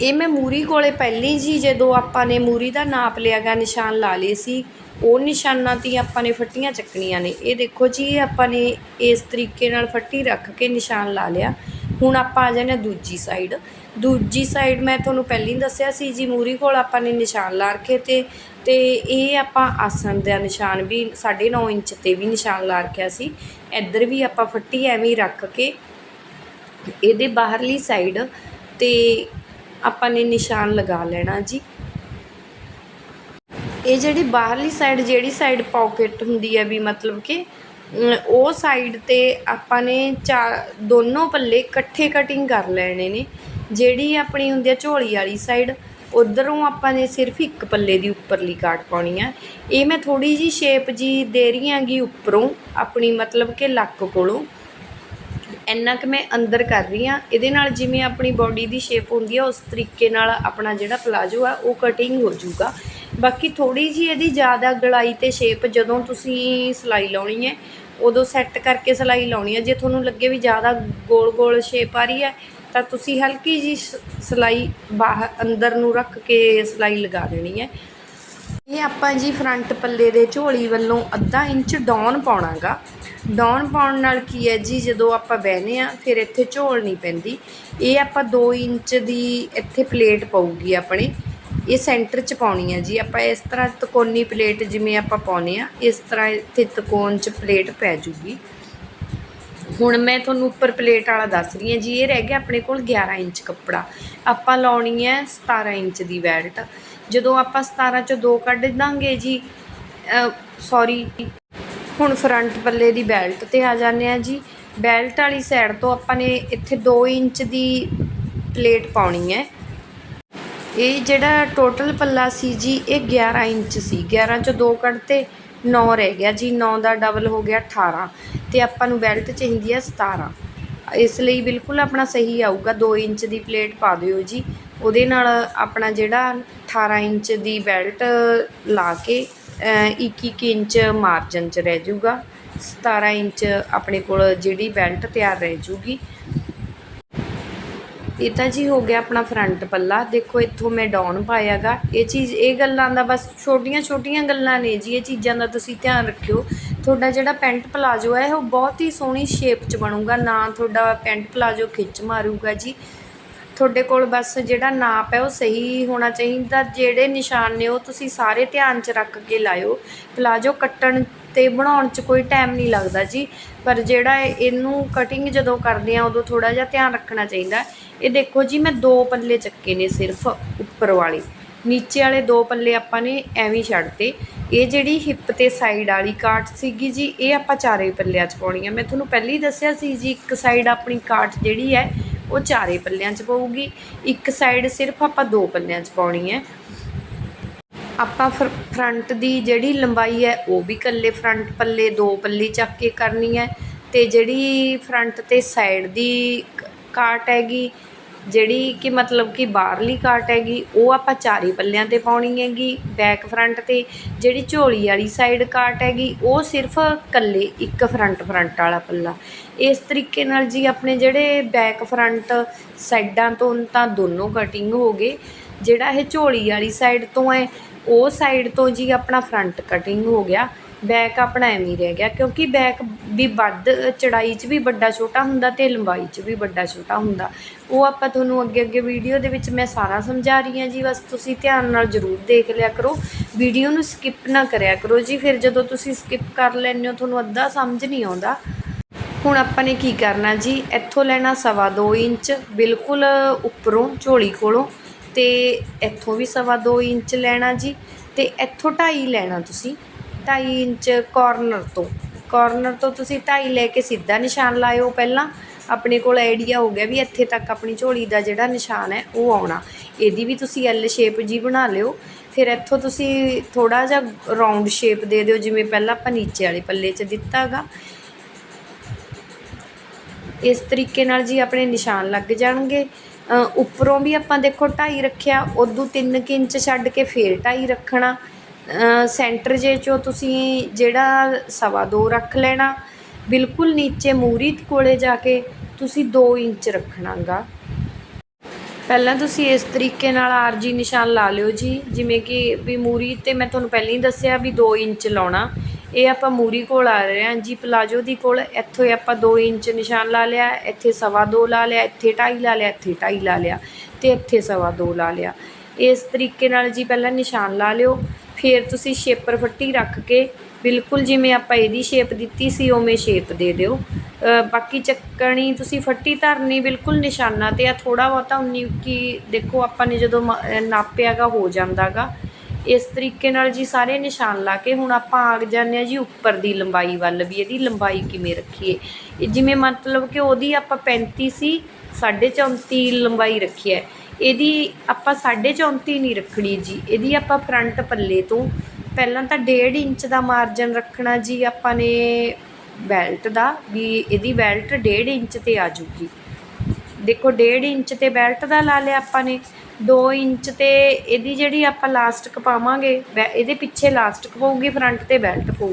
ਇਹ ਮੈਂ ਮੂਰੀ ਕੋਲੇ ਪਹਿਲੀ ਜੀ, ਜਦੋਂ ਆਪਾਂ ਨੇ ਮੂਰੀ ਦਾ ਨਾਪ ਲਿਆਗਾ ਨਿਸ਼ਾਨ ਲਾ ਲਏ ਸੀ, ਉਹ ਨਿਸ਼ਾਨਾਂ ਤੇ ਆਪਾਂ ਨੇ ਫੱਟੀਆਂ ਚੱਕਣੀਆਂ ਨੇ। ਇਹ ਦੇਖੋ ਜੀ, ਇਹ ਆਪਾਂ ਨੇ ਇਸ ਤਰੀਕੇ ਨਾਲ ਫੱਟੀ ਰੱਖ ਕੇ ਨਿਸ਼ਾਨ ਲਾ ਲਿਆ। ਹੁਣ ਆਪਾਂ ਆ ਜਾਂਦੇ ਹਾਂ ਦੂਜੀ ਸਾਈਡ ਦੂਜੀ ਸਾਈਡ ਮੈਂ ਤੁਹਾਨੂੰ ਪਹਿਲਾਂ ਹੀ ਦੱਸਿਆ ਸੀ ਜੀ, ਮੂਰੀ ਕੋਲ ਆਪਾਂ ਨੇ ਨਿਸ਼ਾਨ ਲਾ ਰੱਖੇ ਤੇ ਤੇ ਇਹ ਆਪਾਂ ਆਸਣ ਦਾ ਨਿਸ਼ਾਨ ਵੀ 9.5 ਇੰਚ ਤੇ ਵੀ ਨਿਸ਼ਾਨ ਲਾ ਰੱਖਿਆ ਸੀ। ਇੱਧਰ ਵੀ ਆਪਾਂ ਫੱਟੀ ਐਵੇਂ ਰੱਖ ਕੇ ਇਹਦੇ ਬਾਹਰਲੀ ਸਾਈਡ ਤੇ ਆਪਾਂ ਨੇ ਨਿਸ਼ਾਨ ਲਗਾ ਲੈਣਾ ਜੀ। ਇਹ ਜਿਹੜੀ ਬਾਹਰਲੀ ਸਾਈਡ ਜਿਹੜੀ ਸਾਈਡ ਪਾਕਟ ਹੁੰਦੀ ਹੈ ਵੀ ਮਤਲਬ ਕਿ ਉਹ ਸਾਈਡ ਤੇ ਆਪਾਂ ਨੇ ਚਾਰ ਦੋਨੋਂ ਪੱਲੇ ਇਕੱਠੇ ਕਟਿੰਗ ਕਰ ਲੈਣੇ ਨੇ। ਜਿਹੜੀ ਆਪਣੀ ਹੁੰਦੀ ਆ ਝੋਲੀ ਵਾਲੀ ਸਾਈਡ ਉਧਰੋਂ ਆਪਾਂ ਨੇ ਸਿਰਫ ਇੱਕ ਪੱਲੇ ਦੀ ਉੱਪਰਲੀ ਕਾਟ ਪਾਉਣੀ ਆ। ਇਹ ਮੈਂ ਥੋੜੀ ਜੀ ਸ਼ੇਪ ਜੀ ਦੇ ਰਹੀ ਆਂਗੀ ਉੱਪਰੋਂ, ਆਪਣੀ ਮਤਲਬ ਕਿ ਲੱਕ ਕੋਲੋਂ। ਇੰਨਾ ਕਿ ਮੈਂ ਅੰਦਰ ਕਰ ਰਹੀ ਹਾਂ ਇਹਦੇ ਨਾਲ ਜਿਵੇਂ ਆਪਣੀ ਬਾਡੀ ਦੀ ਸ਼ੇਪ ਹੁੰਦੀ ਆ, ਉਸ ਤਰੀਕੇ ਨਾਲ ਆਪਣਾ ਜਿਹੜਾ ਪਲਾਜੋ ਆ, ਉਹ ਕਟਿੰਗ ਹੋ ਜਾਊਗਾ। ਬਾਕੀ ਥੋੜੀ ਜੀ ਇਹਦੀ ਜ਼ਿਆਦਾ ਗਲਾਈ ਤੇ ਸ਼ੇਪ ਜਦੋਂ ਤੁਸੀਂ ਸਿਲਾਈ ਲਾਉਣੀ ਹੈ, ਉਦੋਂ ਸੈੱਟ ਕਰਕੇ ਸਿਲਾਈ ਲਾਉਣੀ ਹੈ ਜੇ ਤੁਹਾਨੂੰ ਲੱਗੇ ਵੀ ਜ਼ਿਆਦਾ ਗੋਲ ਗੋਲ ਸ਼ੇਪ ਆ ਰਹੀ ਹੈ ਤਾਂ ਤੁਸੀਂ ਹਲਕੀ ਜੀ ਸਿਲਾਈ ਬਾਹਰ ਅੰਦਰ ਨੂੰ ਰੱਖ ਕੇ ਸਿਲਾਈ ਲਗਾ ਦੇਣੀ ਹੈ। ਇਹ ਆਪਾਂ ਜੀ ਫਰੰਟ ਪੱਲੇ ਦੇ ਝੋਲੀ ਵੱਲੋਂ ਅੱਧਾ ਇੰਚ ਡਾਊਨ ਪਾਉਣਾਗਾ। ਡਾਊਨ ਪਾਉਣ ਨਾਲ ਕੀ ਹੈ ਜੀ, ਜਦੋਂ ਆਪਾਂ ਬਹਿਨੇ ਆ, ਫਿਰ ਇੱਥੇ ਝੋਲ ਨਹੀਂ ਪੈਂਦੀ। ਇਹ ਆਪਾਂ 2 ਇੰਚ ਦੀ ਇੱਥੇ ਪਲੇਟ ਪਊਗੀ ਆਪਣੇ। ਇਹ ਸੈਂਟਰ 'ਚ ਪਾਉਣੀ ਹੈ ਜੀ। ਆਪਾਂ ਇਸ ਤਰ੍ਹਾਂ ਤਕੋਨੀ ਪਲੇਟ ਜਿਵੇਂ ਆਪਾਂ ਪਾਉਨੇ ਆ, ਇਸ ਤਰ੍ਹਾਂ ਇੱਥੇ ਤਕੋਨ 'ਚ ਪਲੇਟ ਪੈ ਜੂਗੀ। ਹੁਣ ਮੈਂ ਤੁਹਾਨੂੰ ਉੱਪਰ ਪਲੇਟ ਵਾਲਾ ਦੱਸ ਰਹੀ ਹਾਂ ਜੀ, ਇਹ ਰਹਿ ਗਿਆ ਆਪਣੇ ਕੋਲ 11 ਇੰਚ ਕੱਪੜਾ। ਆਪਾਂ ਲਾਉਣੀ ਹੈ 17 ਇੰਚ ਦੀ ਬੈਲਟ। ਜਦੋਂ ਆਪਾਂ 17 ਚੋਂ 2 ਕੱਢ ਦਾਂਗੇ ਜੀ ਸੌਰੀ ਹੁਣ ਫਰੰਟ ਪੱਲੇ ਦੀ ਬੈਲਟ ਤੇ ਆ ਜਾਂਦੇ ਆ ਜੀ। ਬੈਲਟ ਵਾਲੀ ਸਾਈਡ ਤੋਂ ਆਪਾਂ ਨੇ ਇੱਥੇ 2 ਇੰਚ ਦੀ ਪਲੇਟ ਪਾਉਣੀ ਹੈ। ਇਹ ਜਿਹੜਾ ਟੋਟਲ ਪੱਲਾ ਸੀ ਜੀ, ਇਹ 11 ਇੰਚ ਸੀ। 11 ਚੋਂ 2 ਕੱਢਤੇ 9 ਰਹਿ ਗਿਆ ਜੀ 9 ਦਾ ਡਬਲ ਹੋ ਗਿਆ 18 ਤੇ ਆਪਾਂ ਨੂੰ ਬੈਲਟ ਚਾਹੀਦੀ ਹੈ 17 ਇਸ ਲਈ ਬਿਲਕੁਲ ਆਪਣਾ ਸਹੀ ਆਊਗਾ 2 ਇੰਚ ਦੀ ਪਲੇਟ ਪਾ ਦਿਓ ਜੀ। ਉਹਦੇ ਨਾਲ ਆਪਣਾ ਜਿਹੜਾ 18 ਇੰਚ ਦੀ ਬੈਲਟ ਲਾ ਕੇ ਇੱਕ ਇੱਕ ਇੰਚ ਮਾਰਜਨ 'ਚ ਰਹਿ ਜਾਊਗਾ 17 ਇੰਚ ਆਪਣੇ ਕੋਲ ਜਿਹੜੀ ਬੈਲਟ ਤਿਆਰ ਰਹਿ ਜੂਗੀ। ਇਹ ਤਾਂ ਜੀ ਹੋ ਗਿਆ ਆਪਣਾ ਫਰੰਟ ਪੱਲਾ। ਦੇਖੋ, ਇੱਥੋਂ ਮੈਂ ਡਾਊਨ ਪਾਇਆਗਾ। ਇਹ ਚੀਜ਼, ਇਹ ਗੱਲਾਂ ਦਾ ਬਸ ਛੋਟੀਆਂ ਛੋਟੀਆਂ ਗੱਲਾਂ ਨੇ ਜੀ। ਇਹ ਚੀਜ਼ਾਂ ਦਾ ਤੁਸੀਂ ਧਿਆਨ ਰੱਖਿਓ। ਤੁਹਾਡਾ ਜਿਹੜਾ ਪੈਂਟ ਪਲਾਜੋ ਹੈ, ਉਹ ਬਹੁਤ ਹੀ ਸੋਹਣੀ ਸ਼ੇਪ 'ਚ ਬਣੂਗਾ। ਨਾ ਤੁਹਾਡਾ ਪੈਂਟ ਪਲਾਜੋ ਖਿੱਚ ਮਾਰੂਗਾ ਜੀ। ਤੁਹਾਡੇ ਕੋਲ ਬਸ ਜਿਹੜਾ ਨਾਪ ਹੈ, ਉਹ ਸਹੀ ਹੋਣਾ ਚਾਹੀਦਾ। ਜਿਹੜੇ ਨਿਸ਼ਾਨ ਨੇ, ਉਹ ਤੁਸੀਂ ਸਾਰੇ ਧਿਆਨ 'ਚ ਰੱਖ ਕੇ ਲਾਇਓ। ਪਲਾਜੋ ਕੱਟਣ ਅਤੇ ਬਣਾਉਣ 'ਚ ਕੋਈ ਟਾਈਮ ਨਹੀਂ ਲੱਗਦਾ ਜੀ। ਪਰ ਜਿਹੜਾ ਇਹਨੂੰ ਕਟਿੰਗ ਜਦੋਂ ਕਰਦੇ ਹਾਂ, ਉਦੋਂ ਥੋੜ੍ਹਾ ਜਿਹਾ ਧਿਆਨ ਰੱਖਣਾ ਚਾਹੀਦਾ। ਇਹ ਦੇਖੋ ਜੀ, ਮੈਂ ਦੋ ਪੱਲੇ ਚੱਕੇ ਨੇ ਸਿਰਫ ਉੱਪਰ ਵਾਲੇ। ਨੀਚੇ ਵਾਲੇ ਦੋ ਪੱਲੇ ਆਪਾਂ ਨੇ ਐਵੇਂ ਛੱਡਤੇ। ਇਹ ਜਿਹੜੀ ਹਿੱਪ ਤੇ ਸਾਈਡ ਵਾਲੀ ਕਾਟ ਸੀਗੀ ਜੀ, ਇਹ ਆਪਾਂ ਚਾਰੇ ਪੱਲਿਆਂ 'ਚ ਪਾਉਣੀ ਆ। ਮੈਂ ਤੁਹਾਨੂੰ ਪਹਿਲਾਂ ਹੀ ਦੱਸਿਆ ਸੀ ਜੀ, ਇੱਕ ਸਾਈਡ ਆਪਣੀ ਕਾਟ ਜਿਹੜੀ ਹੈ, ਉਹ ਚਾਰੇ ਪੱਲਿਆਂ 'ਚ ਪਊਗੀ। ਇੱਕ ਸਾਈਡ ਸਿਰਫ ਆਪਾਂ ਦੋ ਪੱਲਿਆਂ 'ਚ ਪਾਉਣੀ ਹੈ। ਆਪਾਂ ਫਰ, ਫਰੰਟ ਦੀ ਜਿਹੜੀ ਲੰਬਾਈ ਹੈ, ਉਹ ਵੀ ਇਕੱਲੇ ਫਰੰਟ ਪੱਲੇ, ਦੋ ਪੱਲੇ ਚੱਕ ਕੇ ਕਰਨੀ ਹੈ। ਅਤੇ ਜਿਹੜੀ ਫਰੰਟ ਤੇ ਸਾਈਡ ਦੀ ਕਾਟ ਹੈਗੀ, ਜਿਹੜੀ ਕਿ ਮਤਲਬ ਕਿ ਬਾਹਰਲੀ ਕਾਟ ਹੈਗੀ, ਉਹ ਆਪਾਂ ਚਾਰੇ ਪੱਲਿਆਂ ਤੇ ਪਾਉਣੀ ਹੈਗੀ, ਬੈਕ ਫਰੰਟ ਤੇ। ਜਿਹੜੀ ਝੋਲੀ ਵਾਲੀ ਸਾਈਡ ਕਾਟ ਹੈਗੀ, ਉਹ ਸਿਰਫ ਇਕੱਲੇ, ਇੱਕ ਫਰੰਟ ਫਰੰਟ ਵਾਲਾ ਪੱਲਾ। ਇਸ ਤਰੀਕੇ ਨਾਲ ਜੀ ਆਪਣੇ ਜਿਹੜੇ ਬੈਕ ਫਰੰਟ ਸਾਈਡਾਂ ਤੋਂ ਤਾਂ ਦੋਨੋਂ ਕਟਿੰਗ ਹੋ ਗਏ। ਜਿਹੜਾ ਇਹ ਝੋਲੀ ਵਾਲੀ ਸਾਈਡ ਤੋਂ ਹੈ ਉਹ ਸਾਈਡ ਤੋਂ ਜੀ ਆਪਣਾ ਫਰੰਟ ਕਟਿੰਗ ਹੋ ਗਿਆ। ਬੈਕ ਆਪਣਾ ਐਵੇਂ ਰਹਿ ਗਿਆ, ਕਿਉਂਕਿ ਬੈਕ ਵੀ ਵੱਧ ਚੜਾਈ 'ਚ ਵੀ ਵੱਡਾ ਛੋਟਾ ਹੁੰਦਾ ਤੇ ਲੰਬਾਈ 'ਚ ਵੀ ਵੱਡਾ ਛੋਟਾ ਹੁੰਦਾ। ਉਹ ਆਪਾਂ ਤੁਹਾਨੂੰ ਅੱਗੇ ਅੱਗੇ ਵੀਡੀਓ ਦੇ ਵਿੱਚ ਮੈਂ ਸਾਰਾ ਸਮਝਾ ਰਹੀ ਹਾਂ ਜੀ, ਬਸ ਤੁਸੀਂ ਧਿਆਨ ਨਾਲ ਜ਼ਰੂਰ ਦੇਖ ਲਿਆ ਕਰੋ। ਵੀਡੀਓ ਨੂੰ ਸਕਿਪ ਨਾ ਕਰਿਆ ਕਰੋ ਜੀ, ਫਿਰ ਜਦੋਂ ਤੁਸੀਂ ਸਕਿਪ ਕਰ ਲੈਂਦੇ ਹੋ, ਤੁਹਾਨੂੰ ਅੱਧਾ ਸਮਝ ਨਹੀਂ ਆਉਂਦਾ। ਹੁਣ ਆਪਾਂ ਨੇ ਕੀ ਕਰਨਾ ਜੀ, ਇੱਥੋਂ ਲੈਣਾ ਸਵਾ ਦੋ ਇੰਚ, ਬਿਲਕੁਲ ਉੱਪਰੋਂ ਝੋਲੀ ਕੋਲੋਂ। ਅਤੇ ਇੱਥੋਂ ਵੀ ਸਵਾ ਦੋ ਇੰਚ ਲੈਣਾ ਜੀ ਅਤੇ ਇੱਥੋਂ ਢਾਈ ਲੈਣਾ ਤੁਸੀਂ। ਢਾਈ ਇੰਚ ਕੋਰਨਰ ਤੋਂ। ਕੋਰਨਰ ਤੋਂ ਤੁਸੀਂ ਢਾਈ ਲੈ ਕੇ ਸਿੱਧਾ ਨਿਸ਼ਾਨ ਲਾਇਓ ਪਹਿਲਾਂ। ਆਪਣੇ ਕੋਲ ਆਈਡੀਆ ਹੋ ਗਿਆ ਵੀ ਇੱਥੇ ਤੱਕ ਆਪਣੀ ਝੋਲੀ ਦਾ ਜਿਹੜਾ ਨਿਸ਼ਾਨ ਹੈ ਉਹ ਆਉਣਾ। ਇਹਦੀ ਵੀ ਤੁਸੀਂ ਐਲ ਸ਼ੇਪ ਜੀ ਬਣਾ ਲਿਓ। ਫਿਰ ਇੱਥੋਂ ਤੁਸੀਂ ਥੋੜਾ ਜਿਹਾ ਰਾਉਂਡ ਸ਼ੇਪ ਦੇ ਦਿਓ, ਜਿਵੇਂ ਪਹਿਲਾਂ ਆਪਾਂ ਨੀਚੇ ਵਾਲੇ ਪੱਲੇ 'ਚ ਦਿੱਤਾਗਾ। ਇਸ ਤਰੀਕੇ ਨਾਲ ਜੀ ਆਪਣੇ ਨਿਸ਼ਾਨ ਲੱਗ ਜਾਣਗੇ। ਉੱਪਰੋਂ ਵੀ ਆਪਾਂ ਦੇਖੋ ਢਾਈ ਰੱਖਿਆ, ਉਦੋਂ 3 ਇੰਚ ਛੱਡ ਕੇ ਫੇਰ ਢਾਈ ਰੱਖਣਾ। ਸੈਂਟਰ ਜੇ ਚੋਂ ਤੁਸੀਂ ਜਿਹੜਾ ਸਵਾ ਦੋ ਰੱਖ ਲੈਣਾ, ਬਿਲਕੁਲ ਨੀਚੇ ਮੂਰੀ ਕੋਲੇ ਜਾ ਕੇ ਤੁਸੀਂ 2 ਇੰਚ ਰੱਖਣਾਗਾ। ਪਹਿਲਾਂ ਤੁਸੀਂ ਇਸ ਤਰੀਕੇ ਨਾਲ ਆਰਜੀ ਨਿਸ਼ਾਨ ਲਾ ਲਿਓ ਜੀ, ਜਿਵੇਂ ਕਿ ਵੀ ਮੂਰੀ ਤੇ ਮੈਂ ਤੁਹਾਨੂੰ ਪਹਿਲਾਂ ਹੀ ਦੱਸਿਆ ਵੀ 2 ਇੰਚ ਲਾਉਣਾ। ਇਹ ਆਪਾਂ ਮੂਰੀ ਕੋਲ ਆ ਰਹੇ ਹਾਂ ਜੀ ਪਲਾਜੋ ਦੀ ਕੋਲ। ਇੱਥੋਂ ਹੀ ਆਪਾਂ 2 ਇੰਚ ਨਿਸ਼ਾਨ ਲਾ ਲਿਆ ਇੱਥੇ ਸਵਾ ਦੋ ਲਾ ਲਿਆ ਇੱਥੇ 2.5 ਲਾ ਲਿਆ ਇੱਥੇ 2.5 ਲਾ ਲਿਆ ਤੇ ਇੱਥੇ ਸਵਾ ਦੋ ਲਾ ਲਿਆ। ਇਸ ਤਰੀਕੇ ਨਾਲ ਜੀ ਪਹਿਲਾਂ ਨਿਸ਼ਾਨ ਲਾ ਲਿਓ ਫਿਰ ਤੁਸੀਂ ਸ਼ੇਪਰ ਫੱਟੀ ਰੱਖ ਕੇ ਬਿਲਕੁਲ ਜਿਵੇਂ ਆਪਾਂ ਇਹਦੀ ਸ਼ੇਪ ਦਿੱਤੀ ਸੀ ਉਵੇਂ ਸ਼ੇਪ ਦੇ ਦਿਓ। ਬਾਕੀ ਚੱਕਣੀ ਤੁਸੀਂ ਫੱਟੀ ਧਰਨੀ ਬਿਲਕੁਲ ਨਿਸ਼ਾਨਾ ਤੇ ਆ ਥੋੜਾ ਬਹੁਤਾ ਉਨੀ ਕੀ ਦੇਖੋ ਆਪਾਂ ਨੇ ਜਦੋਂ ਮ- ਅ, ਨਾਪਿਆਗਾ ਹੋ ਜਾਂਦਾਗਾ। ਇਸ ਤਰੀਕੇ ਨਾਲ ਜੀ ਸਾਰੇ ਨਿਸ਼ਾਨ ਲਾ ਕੇ ਹੁਣ ਆਪਾਂ ਆਗ ਜਾਂਦੇ ਆ ਜੀ ਉੱਪਰ ਦੀ ਲੰਬਾਈ ਵੱਲ ਵੀ, ਇਹਦੀ ਲੰਬਾਈ ਕਿਵੇਂ ਰੱਖੀਏ? ਇਹ ਜਿਵੇਂ ਮਤਲਬ ਕਿ ਉਹਦੀ ਆਪਾਂ 35 ਸੀ 34.5 ਲੰਬਾਈ ਰੱਖੀ ਹੈ। ਇਹਦੀ ਆਪਾਂ 34.5 ਨਹੀਂ ਰੱਖਣੀ ਜੀ, ਇਹਦੀ ਆਪਾਂ ਫਰੰਟ ਪੱਲੇ ਤੋਂ ਪਹਿਲਾਂ ਤਾਂ 1.5 ਇੰਚ ਦਾ ਮਾਰਜਨ ਰੱਖਣਾ ਜੀ ਆਪਾਂ ਨੇ ਬੈਲਟ ਦਾ, ਵੀ ਇਹਦੀ ਬੈਲਟ 1.5 ਇੰਚ ਤੇ ਆ ਜੂਗੀ। ਦੇਖੋ 1.5 ਇੰਚ ਤੇ ਬੈਲਟ ਦਾ ਲਾ ਲਿਆ ਆਪਾਂ ਨੇ। 2 ਇੰਚ ਤੇ ਇਹਦੀ ਜਿਹੜੀ ਆਪਾਂ ਲਾਸਟਿਕ ਪਾਵਾਂਗੇ ਬੈ- ਇਹਦੇ ਪਿੱਛੇ ਲਾਸਟਿਕ ਪਊਗੀ ਫਰੰਟ ਤੇ ਬੈਲਟ ਪਊ।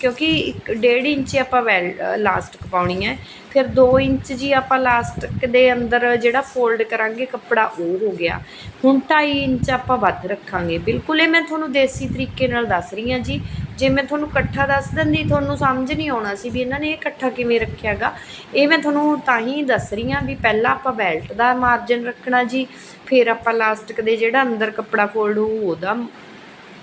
ਕਿਉਂਕਿ ਇੱਕ 1.5 ਇੰਚ ਆਪਾਂ ਬੈਲ ਲਾਸਟਿਕ ਪਾਉਣੀ ਹੈ। ਫਿਰ 2 ਇੰਚ ਜੀ ਆਪਾਂ ਲਾਸਟਿਕ ਦੇ ਅੰਦਰ ਜਿਹੜਾ ਫੋਲਡ ਕਰਾਂਗੇ, ਕੱਪੜਾ ਉਹ ਹੋ ਗਿਆ। ਹੁਣ 2.5 ਇੰਚ ਆਪਾਂ ਵੱਧ ਰੱਖਾਂਗੇ। ਬਿਲਕੁਲ ਇਹ ਮੈਂ ਤੁਹਾਨੂੰ ਦੇਸੀ ਤਰੀਕੇ ਨਾਲ ਦੱਸ ਰਹੀ ਹਾਂ ਜੀ। ਜੇ ਮੈਂ ਤੁਹਾਨੂੰ ਇਕੱਠਾ ਦੱਸ ਦਿੰਦੀ, ਤੁਹਾਨੂੰ ਸਮਝ ਨਹੀਂ ਆਉਣਾ ਸੀ ਵੀ ਇਹਨਾਂ ਨੇ ਇਹ ਇਕੱਠਾ ਕਿਵੇਂ ਰੱਖਿਆਗਾ। ਇਹ ਮੈਂ ਤੁਹਾਨੂੰ ਤਾਂ ਹੀ ਦੱਸ ਰਹੀ ਹਾਂ ਵੀ ਪਹਿਲਾਂ ਆਪਾਂ ਬੈਲਟ ਦਾ ਮਾਰਜਨ ਰੱਖਣਾ ਜੀ, ਫਿਰ ਆਪਾਂ ਲਾਸਟਿਕ ਦੇ ਜਿਹੜਾ ਅੰਦਰ ਕੱਪੜਾ ਫੋਲਡ ਹੋਊ, ਉਹਦਾ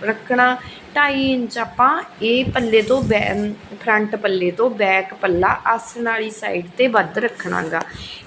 ਰੱਖਣਾ। 2.5 ਇੰਚ ਆਪਾਂ ਇਹ ਪੱਲੇ ਤੋਂ ਬੈ, ਫਰੰਟ ਪੱਲੇ ਤੋਂ ਬੈਕ ਪੱਲਾ ਆਸਣ ਵਾਲੀ ਸਾਈਡ ਤੇ ਵੱਧ ਰੱਖਣਾਗਾ।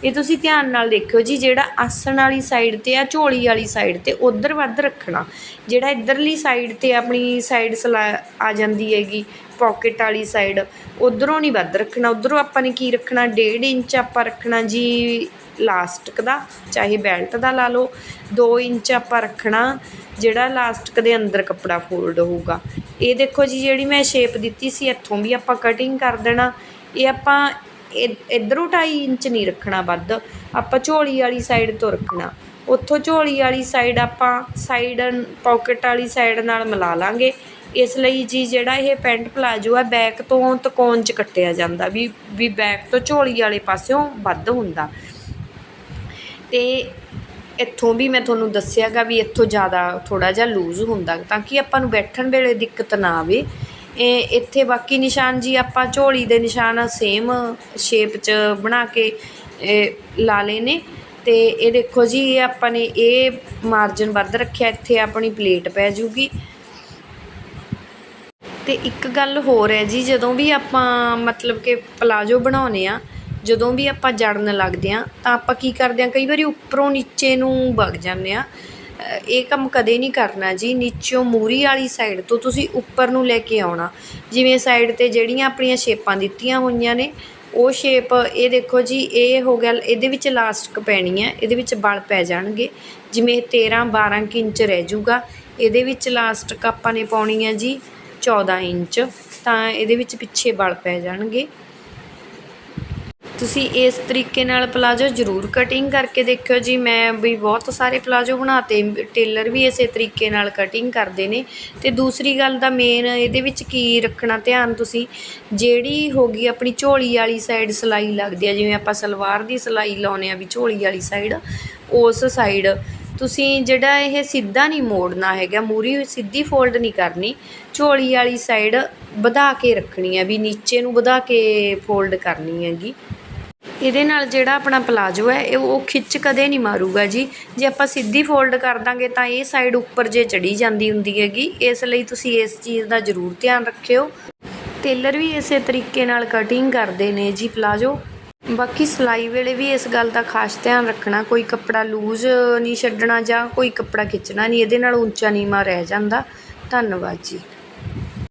ਇਹ ਤੁਸੀਂ ਧਿਆਨ ਨਾਲ ਦੇਖਿਓ ਜੀ, ਜਿਹੜਾ ਆਸਣ ਵਾਲੀ ਸਾਈਡ ਤੇ ਆ, ਝੋਲੀ ਵਾਲੀ ਸਾਈਡ ਤੇ, ਉਧਰ ਵੱਧ ਰੱਖਣਾ। ਜਿਹੜਾ ਇਧਰਲੀ ਸਾਈਡ ਤੇ ਆਪਣੀ ਸਾਈਡ ਸਲਾ, ਆ ਜਾਂਦੀ ਹੈਗੀ ਪਾਕਟ ਵਾਲੀ ਸਾਈਡ ਉਧਰੋਂ ਨਹੀਂ ਵੱਧ ਰੱਖਣਾ। ਉਧਰੋਂ ਆਪਾਂ ਨੇ ਕੀ ਰੱਖਣਾ? 1.5 ਇੰਚ ਆਪਾਂ ਰੱਖਣਾ ਜੀ ਲਾਸਟਿਕ ਦਾ, ਚਾਹੇ ਬੈਲਟ ਦਾ ਲਾ ਲਓ 2 ਇੰਚ ਆਪਾਂ ਰੱਖਣਾ, ਜਿਹੜਾ ਲਾਸਟਿਕ ਦੇ ਅੰਦਰ ਕੱਪੜਾ ਫੋਲਡ ਹੋਊਗਾ। ਇਹ ਦੇਖੋ ਜੀ, ਜਿਹੜੀ ਮੈਂ ਸ਼ੇਪ ਦਿੱਤੀ ਸੀ, ਇੱਥੋਂ ਵੀ ਆਪਾਂ ਕਟਿੰਗ ਕਰ ਦੇਣਾ। ਇਹ ਆਪਾਂ ਇ- ਇੱਧਰੋਂ 2.5 ਇੰਚ ਨਹੀਂ ਰੱਖਣਾ ਵੱਧ, ਆਪਾਂ ਝੋਲੀ ਵਾਲੀ ਸਾਈਡ ਤੋਂ ਰੱਖਣਾ। ਉੱਥੋਂ ਝੋਲੀ ਵਾਲੀ ਸਾਈਡ ਆਪਾਂ ਸਾਈਡ ਪਾਕਟ ਵਾਲੀ ਸਾਈਡ ਨਾਲ ਮਿਲਾ ਲਾਂਗੇ। ਇਸ ਲਈ ਜੀ, ਜਿਹੜਾ ਇਹ ਪੈਂਟ ਪਲਾਜੋ ਹੈ ਬੈਕ ਤੋਂ ਤਕੋਣ ਚ ਕੱਟਿਆ ਜਾਂਦਾ, ਵੀ ਵੀ ਬੈਕ ਤੋਂ ਝੋਲੀ ਵਾਲੇ ਪਾਸਿਓਂ ਵੱਧ ਹੁੰਦਾ। ਤੇ ਇੱਥੋਂ ਵੀ ਮੈਂ ਤੁਹਾਨੂੰ ਦੱਸਿਆ ਗਾ ਵੀ ਇੱਥੋਂ ਜ਼ਿਆਦਾ ਥੋੜ੍ਹਾ ਜਿਹਾ ਲੂਜ਼ ਹੁੰਦਾ, ਤਾਂ ਕਿ ਆਪਾਂ ਨੂੰ ਬੈਠਣ ਵੇਲੇ ਦਿੱਕਤ ਨਾ ਆਵੇ। ਇਹ ਇੱਥੇ ਬਾਕੀ ਨਿਸ਼ਾਨ ਜੀ ਆਪਾਂ ਝੋਲੀ ਦੇ ਨਿਸ਼ਾਨ ਸੇਮ ਸ਼ੇਪ 'ਚ ਬਣਾ ਕੇ ਲਾ ਲਏ ਨੇ। ਅਤੇ ਇਹ ਦੇਖੋ ਜੀ, ਇਹ ਆਪਾਂ ਨੇ ਇਹ ਮਾਰਜਨ ਵੱਧ ਰੱਖਿਆ, ਇੱਥੇ ਆਪਣੀ ਪਲੇਟ ਪੈ ਜੂਗੀ। ਤੇ ਇੱਕ ਗੱਲ ਹੋਰ ਹੈ ਜੀ, ਜਦੋਂ ਵੀ ਆਪਾਂ ਮਤਲਬ ਕਿ ਪਲਾਜੋ ਬਣਾਉਨੇ ਆ ਜਦੋਂ ਵੀ ਆਪਾਂ ਜੜਨ ਲੱਗਦੇ ਹਾਂ, ਤਾਂ ਆਪਾਂ ਕੀ ਕਰਦੇ ਹਾਂ, ਕਈ ਵਾਰੀ ਉੱਪਰੋਂ ਨੀਚੇ ਨੂੰ ਵਗ ਜਾਂਦੇ ਹਾਂ। ਇਹ ਕੰਮ ਕਦੇ ਨਹੀਂ ਕਰਨਾ ਜੀ, ਨੀਚੋਂ ਮੂਰੀ ਵਾਲੀ ਸਾਈਡ ਤੋਂ ਤੁਸੀਂ ਉੱਪਰ ਨੂੰ ਲੈ ਕੇ ਆਉਣਾ। ਜਿਵੇਂ ਸਾਈਡ ਤੇ ਜਿਹੜੀਆਂ ਆਪਣੀਆਂ ਸ਼ੇਪਾਂ ਦਿੱਤੀਆਂ ਹੋਈਆਂ ਨੇ, ਉਹ ਸ਼ੇਪ ਇਹ ਦੇਖੋ ਜੀ, ਇਹ ਹੋ ਗਿਆ, ਇਹਦੇ ਵਿੱਚ ਲਾਸਟਿਕ ਪੈਣੀ ਹੈ, ਇਹਦੇ ਵਿੱਚ ਬਲ ਪੈ ਜਾਣਗੇ। ਜਿਵੇਂ ਇਹ 13 12 ਕੁ ਇੰਚ ਰਹਿ ਜਾਊਗਾ, ਇਹਦੇ ਵਿੱਚ ਲਾਸਟਿਕ ਆਪਾਂ ਨੇ ਪਾਉਣੀ ਹੈ ਜੀ 14 ਇੰਚ, ਤਾਂ ਇਹਦੇ ਵਿੱਚ ਪਿੱਛੇ ਬਲ ਪੈ ਜਾਣਗੇ। ਤੁਸੀਂ ਇਸ ਤਰੀਕੇ ਨਾਲ ਪਲਾਜੋ ਜ਼ਰੂਰ ਕਟਿੰਗ ਕਰਕੇ ਦੇਖਿਓ ਜੀ। ਮੈਂ ਵੀ ਬਹੁਤ ਸਾਰੇ ਪਲਾਜੋ ਬਣਾਤੇ, ਟੇਲਰ ਵੀ ਇਸੇ ਤਰੀਕੇ ਨਾਲ ਕਟਿੰਗ ਕਰਦੇ ਨੇ। ਤੇ ਦੂਸਰੀ ਗੱਲ ਦਾ ਮੇਨ ਇਹਦੇ ਵਿੱਚ ਕੀ ਰੱਖਣਾ ਧਿਆਨ ਤੁਸੀਂ? ਜਿਹੜੀ ਹੋ ਗਈ ਆਪਣੀ ਝੋਲੀ ਵਾਲੀ ਸਾਈਡ ਸਿਲਾਈ ਲੱਗਦੀ ਆ, ਜਿਵੇਂ ਆਪਾਂ ਸਲਵਾਰ ਦੀ ਸਿਲਾਈ ਲਾਉਨੇ ਆ ਵੀ ਝੋਲੀ ਵਾਲੀ ਸਾਈਡ ਉਸ ਸਾਈਡ ਤੁਸੀਂ ਜਿਹੜਾ ਇਹ ਸਿੱਧਾ ਨਹੀਂ ਮੋੜਨਾ ਹੈਗਾ, ਮੂਰੀ ਸਿੱਧੀ ਫੋਲਡ ਨਹੀਂ ਕਰਨੀ। ਝੋਲੀ ਵਾਲੀ ਸਾਈਡ ਵਧਾ ਕੇ ਰੱਖਣੀ ਹੈ ਵੀ ਨੀਚੇ ਨੂੰ ਵਧਾ ਕੇ ਫੋਲਡ ਕਰਨੀ ਹੈਗੀ। ਇਹਦੇ ਨਾਲ ਜਿਹੜਾ ਆਪਣਾ ਪਲਾਜੋ ਹੈ, ਇਹ ਉਹ ਖਿੱਚ ਕਦੇ ਨਹੀਂ ਮਾਰੂਗਾ ਜੀ। ਜੇ ਆਪਾਂ ਸਿੱਧੀ ਫੋਲਡ ਕਰ ਦਾਂਗੇ ਤਾਂ ਇਹ ਸਾਈਡ ਉੱਪਰ ਜੇ ਚੜੀ ਜਾਂਦੀ ਹੁੰਦੀ ਹੈਗੀ, ਇਸ ਲਈ ਤੁਸੀਂ ਇਸ ਚੀਜ਼ ਦਾ ਜ਼ਰੂਰ ਧਿਆਨ ਰੱਖਿਓ। ਟੇਲਰ ਵੀ ਇਸੇ ਤਰੀਕੇ ਨਾਲ ਕਟਿੰਗ ਕਰਦੇ ਨੇ ਜੀ ਪਲਾਜੋ। ਬਾਕੀ ਸਿਲਾਈ ਵੇਲੇ ਵੀ ਇਸ ਗੱਲ ਦਾ ਖਾਸ ਧਿਆਨ ਰੱਖਣਾ, ਕੋਈ ਕੱਪੜਾ ਲੂਜ਼ ਨਹੀਂ ਛੱਡਣਾ ਜਾਂ ਕੋਈ ਕੱਪੜਾ ਖਿੱਚਣਾ ਨਹੀਂ, ਇਹਦੇ ਨਾਲ ਉੱਚਾ ਨੀਵਾਂ ਰਹਿ ਜਾਂਦਾ। ਧੰਨਵਾਦ ਜੀ।